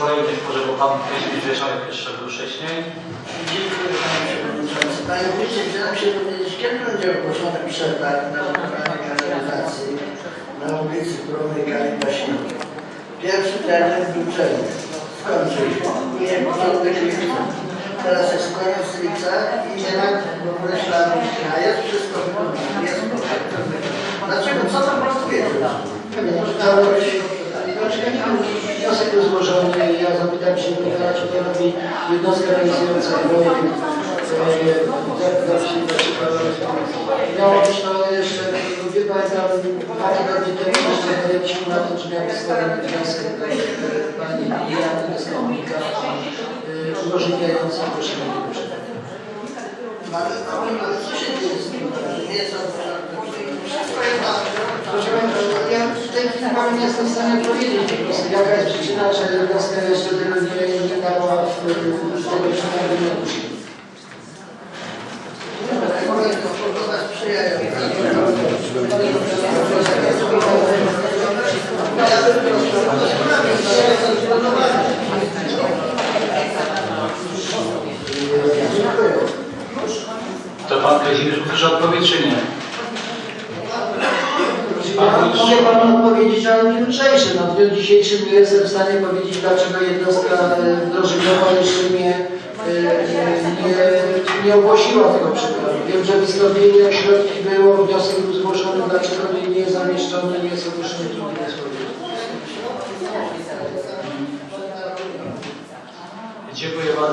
kolejny, może bo Pan Kazimierz Wieczorek jeszcze był wcześniej. Dziękuję Panie Przewodniczący. Panie Wójcie, chciałem się dowiedzieć, kiedy będzie ogłoszony przetarg na wykonanie kanalizacji na ulicy Bromyka i Pasienki. Pierwszy termin był czerwiec. Skończył się. Nie, początek lipca. Teraz jest koniec lipca i nie ma w ogóle śladów dnia. Jest wszystko wykonane. Jest. Dlaczego? Co tam blokujecie? Cały Wniosek był złożony, ja zapytam się, czy to robi jednostka realizująca projekt. e, Miało być to jeszcze, wie pamiętam, parę lat temu też rozmawialiśmy na tym, że miał postawiony wniosek e, pani ogłoszenie tego przetargu. Ale, ale, ale co się dzieje z tym? Nie jest to wszystko jest na Proszę Państwa, ja Panu nie jestem w stanie powiedzieć jaka jest przyczyna, że jednostka jeszcze tego nie, nie dała w, tego. Pogoda sprzyjają. To Pan Kazimierz powtórzy odpowiedź, czy nie? Ja mogę Panu odpowiedzieć, ale nie jutrzejszy. No, w dniu dzisiejszym nie jestem w stanie powiedzieć, dlaczego jednostka wdrożeniowa jeszcze nie, nie, nie ogłosiła tego przetargu. Wiem, że wystąpienie środki było, wniosek był zgłoszony, dlaczego nie, nie jest zamieszczony, nie jest ogłoszony, trudno jest powiedzieć. Dziękuję bardzo.